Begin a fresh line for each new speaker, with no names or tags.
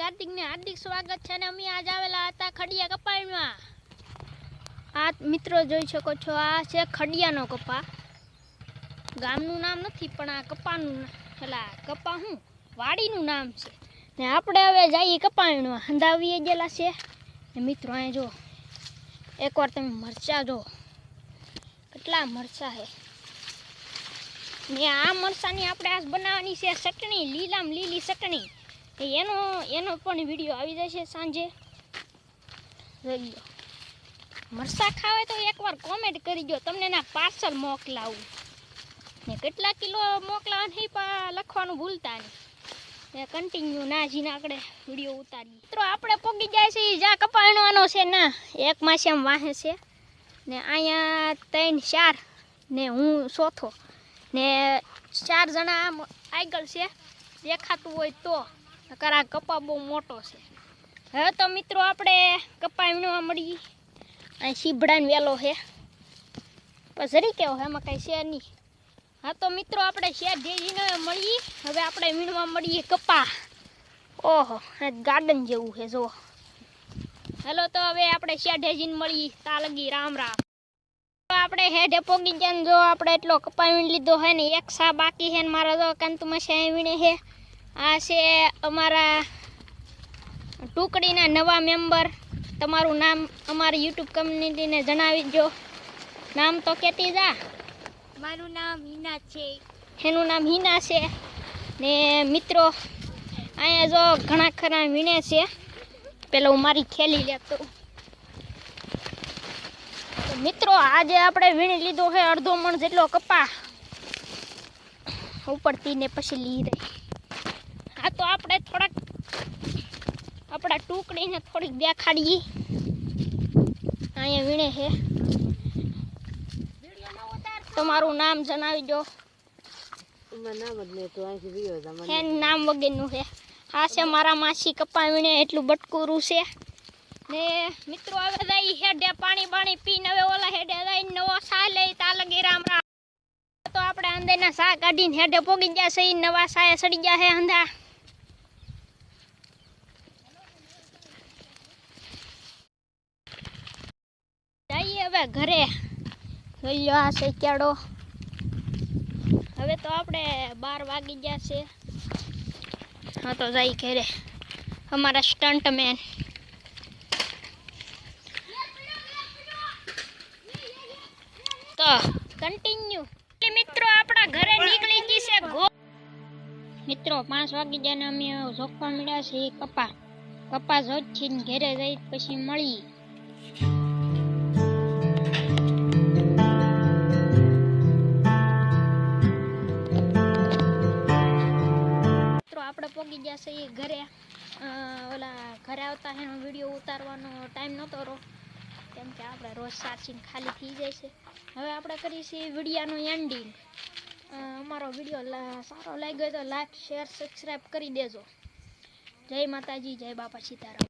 હાર્દિક ને સ્વાગત છે અને અમે આજ ખડિયા કપાઈમાં આ મિત્રો જોઈ શકો છો, આ છે ખડિયાનો કપા. ગામનું નામ નથી, પણ આ કપાનું પેલા કપા હું વાડીનું નામ છે. ને આપણે હવે જઈએ કપાઈમાં હંધાવીએ ગયેલા છે. ને મિત્રો, અહીં જો, એકવાર તમે મરચા જો. કેટલા મરચા છે. ને આ મરસાની આપણે આજ બનાવવાની છે ચટણી, લીલામ લીલી ચટણી. એનો એનો પણ વીડિયો આવી જશે સાંજે. જોઈ લો મરસા ખાવે તો એકવાર કોમેન્ટ કરી દો તમને ના પાર્સલ મોકલાવું. ને કેટલા કિલો મોકલાવા નહીં પણ લખવાનું ભૂલતા નહીં. ને કન્ટિન્યુ ના જીને આપણે વીડિયો ઉતારીએ. મિત્રો, આપણે પોગી જાય છે જ્યાં કપાણવાનો છે, ના, એક માસે આમ વાહે છે. ને અહીંયા ત્રણ ચાર, ને હું ચોથો. ને ચાર જણા આમ આગળ છે. દેખાતું હોય તો. નકર આ કપા બહુ મોટો છે. હવે તો મિત્રો આપણે કપા વીણવા મળી. અહીં સીભડાને વેલો છે. પણ જરી કેવો એમાં કાંઈ છે નહીં. હા, તો મિત્રો આપણે શેર જેજીને મળીએ હવે આપણે વીણવા મળીએ કપા. ઓહો ગાર્ડન જેવું છે જો હેલો, તો હવે આપણે શેર ઢેજીને મળીએ તા લગી, રામ રામ. આપણે હેઠે પોગી જાય જો આપણે એટલો કપાવીને લીધો હે ને એક સા બાકી છે ને મારા જો કંતુમાં છે વીણે છે આ છે અમારા ટુકડીના નવા મેમ્બર તમારું નામ અમારી યુટ્યુબ કમ્યુનિટીને જણાવી દો નામ તો કેતી જા.
મારું નામ હિના છે.
એનું નામ હિના છે. ને મિત્રો અહીંયા જો ઘણા ખરા વીણે છે. પેલો હું મારી ખેલી લેતો. મિત્રો આજે આપણે વીણી લીધો છે અડધો મણ જેટલો કપા ઉપરથી ને પછી રહી હા તો આપણે થોડાક આપણા ટુકડીને થોડીક દેખાડીએ. અહીંયા વીણે છે. તમારું નામ જણાવી દો નામ વગેરેનું છે. હા છે મારા માસી કપા વીણે એટલું બટકુરું છે. ને મિત્રો, હવે દઈ હેડે પાણી પાણી પીને હવે ઓલા હેડે દઈ નવો સા લઈ તાલ લગી રામ રામ. તો આપણે અંદરના સા કાઢીને હેડે પોગી ઈ નવા સાયા સડી છે અંધા. જઈએ હવે ઘરે. જોઈ આ શેક્યાડો. હવે તો આપણે બાર વાગી ગયા છે. હા, તો જઈ ઘરે. અમારા સ્ટન્ટ મેન તો કન્ટિન્યુ મિત્રો, આપણા ઘરે નીકળી ગઈ છે મિત્રો, પાંચ વાગી જાય ને અમે જોખવા મળ્યા છે કપા. કપા જોજ છે ઘરે જઈ પછી મળી. આપણે પોગી ગયા છે ઘરે. ઓલા ઘરે આવતા એનો વીડિયો ઉતારવાનો ટાઈમ નહોતો રહો કેમ કે આપણે રોજ સાચીને ખાલી થઈ જાય છે. હવે આપણે કરીશું વિડીયાનું એન્ડિંગ અમારો વીડિયો સારો લાગ્યો તો લાઈક શેર સબસ્ક્રાઈબ કરી દેજો. જય માતાજી, જય બાપા સીતારામ.